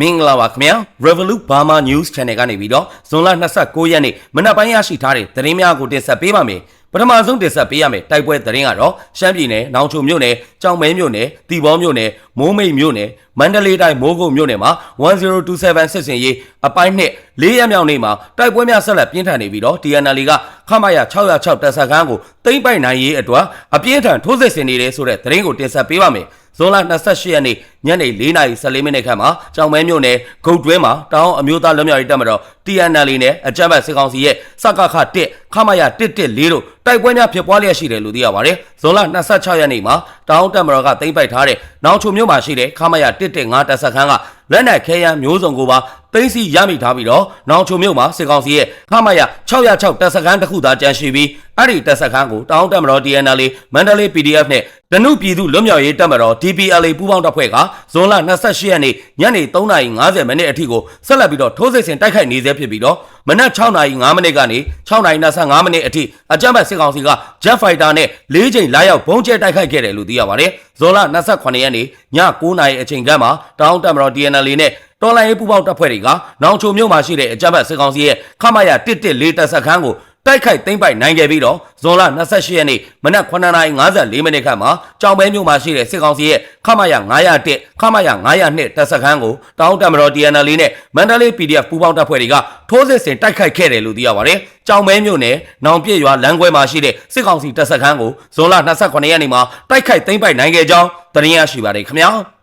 မင်္ဂလာပါခင်ဗျာ Revolut Burma News Channel ကနေပြီးတော့ဇွန်လ29ရက်နေ့မနက်ပိုင်းရရှိထားတဲ့သတင်းများကိုတင်ဆက်ပေးပါမယ်ပထမဆုံးတင်ဆက်ပေးရမယ်တိုက်ပွဲသတင်းကတော့ရှမ်းပြည်နယ်နောင်ချိုမြို့နယ်ကြောင်မဲမြို့နယ်တီဘောမြို့နယ်မိုးမိတ်မြို့နယ်မန္တလေးတိုင်းမိုးကုတ်မြို့နယ်မှာ1027စစ်စင်ရေးအပိုင်းနှစ်၄ရက်မြောက်နေ့မှာတိုက်ပွဲများဆက်လက်ပြင်းထန်နေပြီးတော့ TNL ကခမရ606တပ်စခန်းကိုတိမ့်ပိုက်နိုင်ရေးအတွက်အပြင်းထန်ထိုးစစ်ဆင်နေတယ်ဆိုတဲ့သတင်းကိုတင်ဆက်ပေးပါမယ် ဇွန်လ28ရက်နေ့ညနေ4:14မိနစ်ခန့်မှာကြောင်မဲမြို့နယ်ဂုတ်တွင်းမှာတောင်အမျိုးသားလွတ်မြောက်ရေးတပ်မတော် TNL နဲ့အကြမ်းဖက်စစ်ကောင်စီရဲ့စကခ1ခမရ114တို့တိုက်ပွဲများဖြစ်ပွားလျက်ရှိတယ်လို့သိရပါတယ်။ဇွန်လ26ရက်နေ့မှာတောင်တပ်မတော်ကသိမ်းပိုက်ထားတဲ့နောင်ချုံမြို့မှာရှိတဲ့ခမရ115တပ်စခန်းက လက်နက်ခဲယမ်းမျိုးစုံကိုပါသိမ်းဆီးရမိထားပြီးတော့နောင်ချုံမြို့မှာစစ်ကောင်စီရဲ့ခမရ606တပ်စခန်းတစ်ခုသာကျန်ရှိပြီးအဲ့ဒီတပ်စခန်းကိုတောင်တပ်မတော် TNL မန္တလေး PDF နဲ့တနုပြည်သူလွတ်မြောက်ရေးတပ်မတော် DPLA ပူးပေါင်းတပ်ဖွဲ့ကဇွန်လ28ရက်နေ့ညနေ3:50မိနစ်အထိကိုဆက်လက်ပြီးတော့ထိုးစစ်ဆင်တိုက်ခိုက်နေဆဲဖြစ်ပြီးတော့ မနက်6:05မိနစ်ကနေ6:25မိနစ်အထိအကြမ်းဖက်စစ်ကောင်စီက Jet Fighter နဲ့၄ချိန်လာရောက်ဘုံကျဲတိုက်ခိုက်ခဲ့တယ်လို့သိရပါတယ်။ဇွန်လ28ရက်နေ့ည9:00အချိန်ခန့်မှာတောင်တပ်မတော် DNL နဲ့တော်လိုင်းရေးပူပေါင်းတပ်ဖွဲ့တွေကနောင်ချိုမြို့မှာရှိတဲ့အကြမ်းဖက်စစ်ကောင်စီရဲ့ခမရ114တပ်စခန်းကို တိုက်ခိုက်သိမ်းပိုက်နိုင်ခဲ့ပြီးတော့ဇွန်လ28ရက်နေ့မနက်9:54မိနစ်ခန့်မှာကြောင်ပဲမြို့မှာရှိတဲ့စစ်ကောင်စီရဲ့ခမရ901ခမရ902တပ်စခန်းကိုတောင်တမတော် DNL နဲ့မန္တလေး PDF ပူးပေါင်းတပ်ဖွဲ့တွေကထိုးစစ်ဆင်တိုက်ခိုက်ခဲ့တယ်လို့သိရပါတယ်။ကြောင်ပဲမြို့နယ်နောင်ပြည့်ရွာလမ်းခွဲမှာရှိတဲ့စစ်ကောင်စီတပ်စခန်းကိုဇွန်လ28ရက်နေ့မှာတိုက်ခိုက်သိမ်းပိုက်နိုင်ခဲ့ကြောင်းသတင်းရရှိပါတယ်ခင်ဗျာ။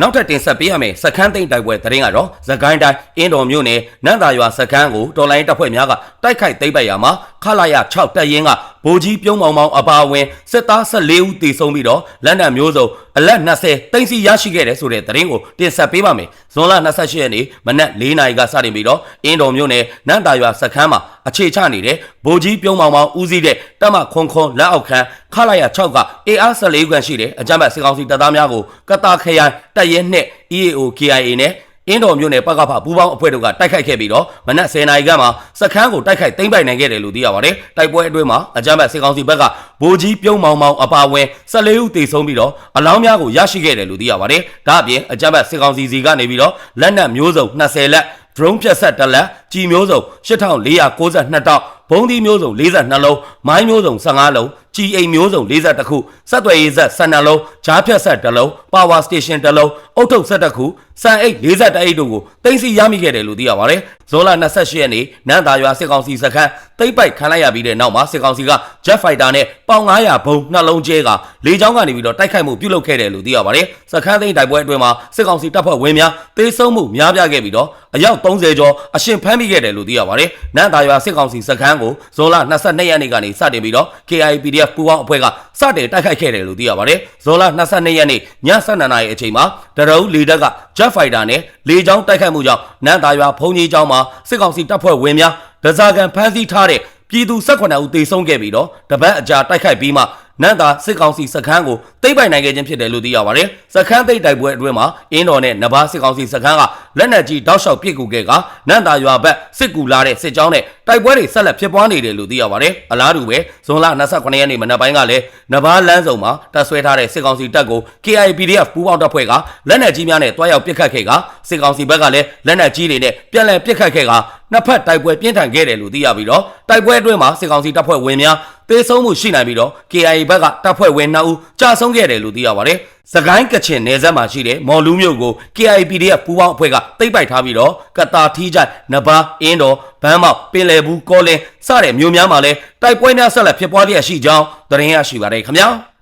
နောက်ထပ်တင်ဆက်ပေးရမယ်စခန်းသိမ်းတိုက်ပွဲသတင်းကတော့သခိုင်းတိုင်းအင်းတော်မြို့နယ်နန္တာရွာစခန်းကိုတော်လိုင်းတပ်ဖွဲ့များကတိုက်ခိုက်သိမ်းပိုက်ရမှာခလာရ6တပ်ရင်းက ဗိုလ်ကြီးပြုံးမောင်မောင်အပါအဝင်စစ်သား14ဦးတေဆုံးပြီးတော့လက်နက်မျိုးစုံအလက်20တင်စီရရှိခဲ့တယ်ဆိုတဲ့သတင်းကိုတင်ဆက်ပေးပါမယ်ဇွန်လ28ရက်နေ့မနက်4နာရီကစတင်ပြီးတော့အင်းတော်မြို့နယ်နန္တာရွာစခန်းမှာအခြေချနေတဲ့ဗိုလ်ကြီးပြုံးမောင်မောင်ဦးစီးတဲ့တပ်မခွန်ခွန်လက်အောက်ခံခလာရ6က AR 14ခန့်ရှိတဲ့အကြမ်းဖက်စစ်ကောင်စီတပ်သားများကိုကတာခရိုင်တပ်ရဲနှင့် EAO KIA နဲ့ အင်းတော်မြို့နယ်ပကဖပူးပေါင်းအဖွဲ့တို့ကတိုက်ခိုက်ခဲ့ပြီးတော့မနက်10:00နာရီခန့်မှာစခန်းကိုတိုက်ခိုက်သိမ်းပိုက်နိုင်ခဲ့တယ်လို့သိရပါတယ်။တိုက်ပွဲအတွင်းမှာအကြမ်းဖက်စစ်ကောင်စီဘက်ကဗိုလ်ကြီးပြုံးမောင်မောင်အပါအဝင်14ဦးသေဆုံးပြီးတော့အလောင်းများကိုရရှိခဲ့တယ်လို့သိရပါတယ်။ဒါအပြင်အကြမ်းဖက်စစ်ကောင်စီစီကနေပြီးတော့လက်နက်မျိုးစုံ20လက် drone ဖြတ်ဆက်တစ်လက် ကြီးမျိုးစုံ8492တောက်ဘုံဒီမျိုးစုံ42လုံးမိုင်းမျိုးစုံ15လုံးကြီးအိမ်မျိုးစုံ42ခုစက်သွယ်ရေးဆက်12လုံးဂျားဖြတ်ဆက်1လုံး power station 1လုံးအုတ်ထုတ်ဆက်1ခုစံအိတ်41အိတ်တို့ကိုတင်စီရမိခဲ့တယ်လို့သိရပါတယ်ဇွန်လ28ရက်နေ့နန်းသာရွာစစ်ကောင်စီစခန်းတိတ်ပိုက်ခံလိုက်ရပြီးတဲ့နောက်မှာစစ်ကောင်စီက jet fighter နဲ့ပေါင်900ဘုံနှလုံးကျဲကလေကြောင်းကနေပြီးတော့တိုက်ခိုက်မှုပြုလုပ်ခဲ့တယ်လို့သိရပါတယ်စခန်းသိမ်းတိုက်ပွဲအတွင်းမှာစစ်ကောင်စီတပ်ဖွဲ့ဝင်များတေဆုံးမှုများပြားခဲ့ပြီးတော့အယောက်30ကျော်အရှင်ဖမ်းမိခဲ့တယ်လို့သိရပါတယ်နန်းသာရွာစစ်ကောင်စီစခန်းကိုဇွန်လ22ရက်နေ့ကနေစတင်ပြီးတော့ KIPDF ပူးပေါင်းအဖွဲ့ကစတင်တိုက်ခိုက်ခဲ့တယ်လို့သိရပါတယ်ဇွန်လ22ရက်နေ့ည7:00နာရီအချိန်မှာတရုတ်လေတပ်က jet fighter နဲ့လေကြောင်းတိုက်ခိုက်မှုကြောင့်နန်းသာရွာဘုံကြီးကျောင်းမှာစစ်ကောင်စီတပ်ဖွဲ့ဝင်များဒဇာကန်ဖမ်းဆီးထားတဲ့ပြည်သူ18ဦးသေဆုံးခဲ့ပြီးတော့တပတ်အကြာတိုက်ခိုက်ပြီးမှ နန်းသာစစ်ကောင်စီစခန်းကိုတိတ်ပိုင်နိုင်ခဲ့ခြင်းဖြစ်တယ်လို့သိရပါတယ်။စခန်းသိတ်တိုက်ပွဲအတွင်းမှာအင်းတော်နဲ့နဘာစစ်ကောင်စီစခန်းကလက်နက်ကြီးတောက်လျှောက်ပစ်ကူခဲ့ကနန်းသာရွာဘက်စစ်ကူလာတဲ့စစ်ကြောင်းနဲ့တိုက်ပွဲတွေဆက်လက်ဖြစ်ပွားနေတယ်လို့သိရပါတယ်။အလားတူပဲဇွန်လ29ရက်နေ့မနက်ပိုင်းကလည်းနဘာလမ်းစုံမှာတပ်ဆွဲထားတဲ့စစ်ကောင်စီတပ်ကို KIPDF ပူးပေါင်းတပ်ဖွဲ့ကလက်နက်ကြီးများနဲ့တွားရောက်ပစ်ခတ်ခဲ့ကစစ်ကောင်စီဘက်ကလည်းလက်နက်ကြီးတွေနဲ့ပြန်လည်ပစ်ခတ်ခဲ့ကနှစ်ဖက်တိုက်ပွဲပြင်းထန်ခဲ့တယ်လို့သိရပြီးတော့တိုက်ပွဲအတွင်းမှာစစ်ကောင်စီတပ်ဖွဲ့ဝင်များတေဆုံးမှုရှိနိုင်ပြီးတော့ KIA ဘက်ကတပ်ဖွဲ့ဝင်2ဦးကြာဆုံးခဲ့တယ်လို့သိရပါတယ်။စကိုင်းကချင်နယ်စပ်မှာရှိတဲ့မော်လူးမြို့ကို KIPDF ပူးပေါင်းအဖွဲ့ကတိတ်ပိုက်ထားပြီးတော့ကတာထီးချိုင်နဘာအင်းတော်ဘမ်းမောက်ပင်လယ်ဘူးကောလင်းစတဲ့မြို့များမှာလည်းတိုက်ပွဲများဆက်လက်ဖြစ်ပွားလျက်ရှိကြောင်းသတင်းရရှိပါတယ်ခင်ဗျာ။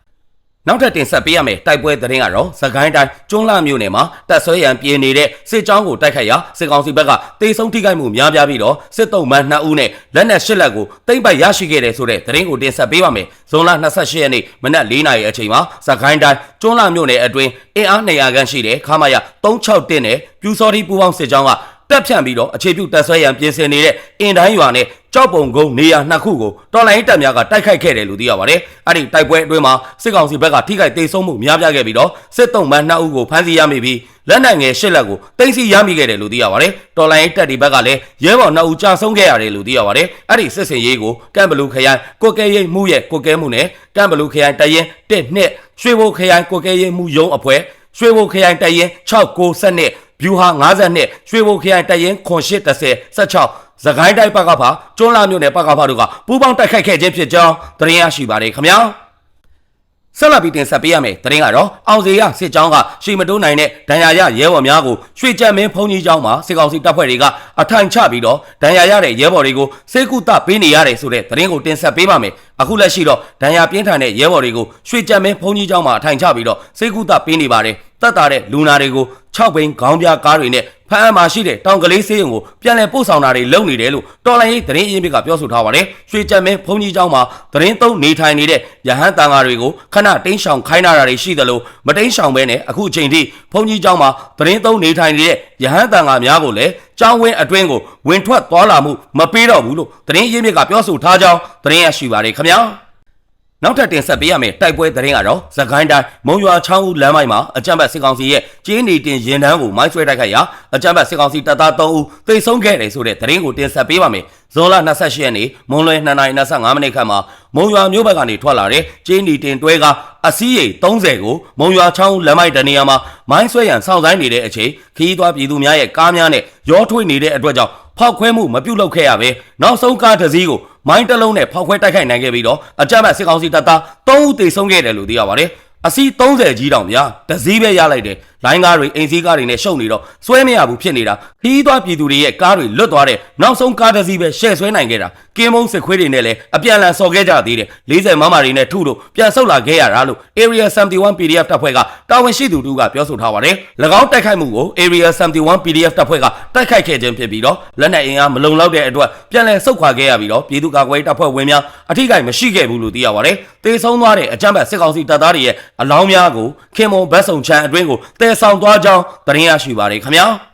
နောက်ထပ်တင်ဆက်ပေးရမယ်တိုက်ပွဲသတင်းကတော့သခိုင်းတိုင်းကျွန်းလာမြို့နယ်မှာတပ်ဆွဲရန်ပြည်နေတဲ့စစ်ကြောင်းကိုတိုက်ခိုက်ရာစစ်ကောင်စီဘက်ကတေဆုံးထိခိုက်မှုများပြားပြီးတော့စစ်တုံးမှန်2ဦးနဲ့လက်နက်8လက်ကိုတိမ့်ပိုက်ရရှိခဲ့တယ်ဆိုတဲ့သတင်းကိုတင်ဆက်ပေးပါမယ်။ဇွန်လ28ရက်နေ့မနက်4နာရီအချိန်မှာသခိုင်းတိုင်းကျွန်းလာမြို့နယ်အတွင်းအင်အား200ခန်းရှိတဲ့ခမာရ361နဲ့ပြူစောတိပူပေါင်းစစ်ကြောင်းက တက်ဖြန့်ပြီးတော့အခြေပြုတက်ဆွဲရန်ပြင်ဆင်နေတဲ့အင်တိုင်းရွာနဲ့ကြောက်ပုံကုန်းနေရာနှစ်ခုကိုတော်လိုင်းတပ်များကတိုက်ခိုက်ခဲ့တယ်လို့သိရပါတယ်။အဲ့ဒီတိုက်ပွဲအတွင်းမှာစစ်ကောင်စီဘက်ကထိခိုက်ဒေဆုံးမှုများပြားခဲ့ပြီးတော့စစ်တုံးမှန်းနှစ်ဦးကိုဖမ်းဆီးရမိပြီးလက်နက်ငယ်ရှစ်လက်ကိုတင်စီရမိခဲ့တယ်လို့သိရပါတယ်။တော်လိုင်းတပ်ဒီဘက်ကလည်းရဲဘော်နှစ်ဦးကြာဆုံးခဲ့ရတယ်လို့သိရပါတယ်။အဲ့ဒီစစ်စင်ရေးကိုကမ်ဘလူခရိုင်ကိုကဲရိပ်မှုရဲ့ကိုကဲမှုနဲ့ကမ်ဘလူခရိုင်တရင်1နှစ်ရွှေဘိုခရိုင်ကိုကဲရိပ်မှုရုံးအဖွဲ့ရွှေဘိုခရိုင်တရင်6 9 7 ဗျူဟာ52ရွှေဘိုခရိုင်တရင်ခွန်830 16သခိုင်းတိုင်းပကဖာကျွန်းလာမြို့နယ်ပကဖာတို့ကပူးပေါင်းတိုက်ခိုက်ခဲ့ခြင်းဖြစ်ကြောင်းသတင်းရရှိပါတယ်ခင်ဗျာ ဆက်လက်ပြီးတင်ဆက်ပေးရမယ်သတင်းကတော့အောင်စီရစစ်ကြောင်းကရှီမတိုးနိုင်တဲ့ဒဏ်ရာရရဲဘော်များကိုရွှေကြက်မင်းဖုန်ကြီးကျောင်းမှာစစ်ကောင်စီတပ်ဖွဲ့တွေကအထိုင်ချပြီးတော့ဒဏ်ရာရတဲ့ရဲဘော်တွေကိုစေကုသပေးနေရတယ်ဆိုတဲ့သတင်းကိုတင်ဆက်ပေးပါမယ်အခုလက်ရှိတော့ဒဏ်ရာပြင်းထန်တဲ့ရဲဘော်တွေကိုရွှေကြက်မင်းဖုန်ကြီးကျောင်းမှာအထိုင်ချပြီးတော့စေကုသပေးနေပါတယ်တက်တာတဲ့လူနာတွေကို6ဘိန်းခေါင်းပြားကားတွေနဲ့ ဖမ်းအမှာရှိတဲ့တောင်ကလေးစေးရုံကိုပြန်လည်ပို့ဆောင်တာတွေလုပ်နေတယ်လို့တော်လိုင်းရေးသတင်းအရင်းမြစ်ကပြောဆိုထားပါတယ်။ရွှေကြက်မင်းဖုန်ကြီးကျောင်းမှာသတင်းသုံးနေထိုင်နေတဲ့ရဟန်းတန်ဃာတွေကိုခဏတင်းရှောင်ခိုင်းတာတွေရှိသလိုမတင်းရှောင်ဘဲနဲ့အခုအချိန်ထိဖုန်ကြီးကျောင်းမှာသတင်းသုံးနေထိုင်နေတဲ့ရဟန်းတန်ဃာများကိုလည်းကျောင်းဝင်းအတွင်းကိုဝင်ထွက်သွားလာမှုမပေးတော့ဘူးလို့သတင်းအရင်းမြစ်ကပြောဆိုထားကြောင်းသတင်းရရှိပါတယ်ခင်ဗျာ။ နောက်ထပ်တင်ဆက်ပေးရမယ့်တိုက်ပွဲသတင်းကတော့သခိုင်းတိုင်းမုံရွာချောင်းဦးလမ်းမိုက်မှာအကြမ်းဖက်စစ်ကောင်စီရဲ့ကျင်းနေတင်ရင်တန်းကိုမိုင်းဆွဲတိုက်ခိုက်ရာအကြမ်းဖက်စစ်ကောင်စီတပ်သား3ဦးသေဆုံးခဲ့တယ်ဆိုတဲ့သတင်းကိုတင်ဆက်ပေးပါမယ်။ဇွန်လ28ရက်နေ့မွန်လွယ်2:25မိနစ်ခန့်မှာမုံရွာမြို့ဘက်ကနေထွက်လာတဲ့ကျင်းနေတင်တွဲကအစည်းရိမ်30ကိုမုံရွာချောင်းဦးလမ်းမိုက်တနေရာမှာမိုင်းဆွဲရန်စောင့်ဆိုင်းနေတဲ့အချိန်ခီးသွွားပြည်သူများရဲ့ကားများနဲ့ရောထွေးနေတဲ့အတွက်ကြောင့်ဖောက်ခွဲမှုမပြုတ်လောက်ခဲ့ရပဲနောက်ဆုံးကားတစ်စီးကို မိုင်းတစ်လုံးနဲ့ဖောက်ခွဲတိုက်ခိုက်နိုင်ခဲ့ပြီးတော့အကြမ်းဖက်စစ်ကောင်စီတပ်သား3ဦးသေဆုံးခဲ့တယ်လို့သိရပါတယ်အစီ30ကြီးတောင်ဗျာတစည်းပဲရလိုက်တယ်လိုင်းကားတွေအိမ်စည်းကားတွေနဲ့ရှုံနေတော့စွဲမရဘူးဖြစ်နေတာခီးသွွားပြည်သူတွေရဲ့ကားတွေလွတ်သွားတဲ့နောက်ဆုံးကားတစ်စီးပဲရှဲ့ဆွဲနိုင်ခဲ့တာကင်းမုံစစ်ခွေးတွေနဲ့လည်းအပြန်လန်စော်ခဲ့ကြသေးတယ်40မမတွေနဲ့ထုလို့ပြန်ဆုတ်လာခဲ့ရတာလို့ Area 71 PDF တပ်ဖွဲ့ကတာဝန်ရှိသူတူကပြောဆိုထားပါတယ်၎င်းတိုက်ခိုက်မှုကို Area 71 PDF တပ်ဖွဲ့ကတိုက်ခိုက်ခဲ့ခြင်းဖြစ်ပြီးတော့လက်နက်အင်အားမလုံလောက်တဲ့အတွက်ပြန်လည်ဆုတ်ခွာခဲ့ရပြီးတော့ပြည်သူ့ကာကွယ်ရေးတပ်ဖွဲ့ဝင်များအထိကိမရှိခဲ့ဘူးလို့သိရပါတယ်တေဆုံးသွားတဲ့အကြမ်းဖက်စစ်ကောင်စီတပ်သားတွေရဲ့အလောင်းများကိုခင်မွန်ဘတ်စုံချန်အတွင်းကိုတည်ဆောင်သွားကြောင်းသတင်းရရှိပါတယ်ခင်ဗျာ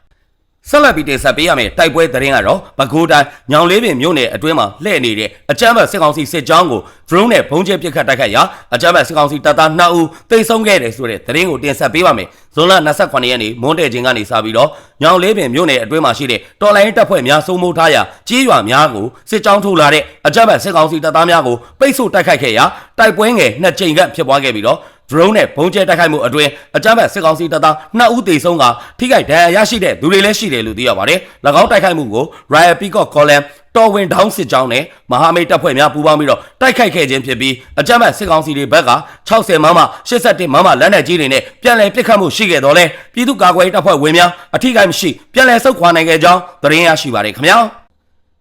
ဆက်လက်ပြီးတင်ဆက်ပေးရမယ့်တိုက်ပွဲသတင်းကတော့ပဲခူးတိုင်းညောင်လေးပင်မြို့နယ်အတွင်းမှာလှည့်နေတဲ့အကြမ်းဖက်စစ်ကောင်စီစစ်ကြောင်းကို drone နဲ့ဘုံကျဲပစ်ခတ်တိုက်ခိုက်ရာအကြမ်းဖက်စစ်ကောင်စီတပ်သား2ဦးတိတ်ဆုံးခဲ့တယ်ဆိုတဲ့သတင်းကိုတင်ဆက်ပေးပါမယ်။ဇွန်လ28ရက်နေ့မွန်းတဲ့ချင်းကနေစပြီးတော့ညောင်လေးပင်မြို့နယ်အတွင်းမှာရှိတဲ့တော်လိုင်းတပ်ဖွဲ့များစိုးမိုးထားရာကြီးရွာများကိုစစ်ကြောင်းထိုးလာတဲ့အကြမ်းဖက်စစ်ကောင်စီတပ်သားများကိုပိတ်ဆို့တိုက်ခိုက်ခဲ့ရာတိုက်ပွဲငယ်နှစ်ကြိမ်ကဖြစ်ပွားခဲ့ပြီးတော့ drone နဲ့ဘုံကျဲတိုက်ခိုက်မှုအတွင်းအကြမ်းဖက်စစ်ကောင်စီတပ်သား2ဦးသေဆုံးကထိခိုက်ဒဏ်ရာရရှိတဲ့သူတွေလည်းရှိတယ်လို့သိရပါတယ်။၎င်းတိုက်ခိုက်မှုကို Royal Peacock Column တော်ဝင်ဒေါင်းစစ်ကြောင်းနဲ့မဟာမိတ်တပ်ဖွဲ့များပူးပေါင်းပြီးတော့တိုက်ခိုက်ခဲ့ခြင်းဖြစ်ပြီးအကြမ်းဖက်စစ်ကောင်စီတွေဘက်က60မမ81မမလက်နက်ကြီးတွေနဲ့ပြန်လည်ပစ်ခတ်မှုရှိခဲ့တော့လဲပြည်သူ့ကာကွယ်ရေးတပ်ဖွဲ့ဝင်များအထိကိမရှိပြန်လည်ဆုတ်ခွာနိုင်ခဲ့ကြောင်းသတင်းရရှိပါတယ်ခင်ဗျာ။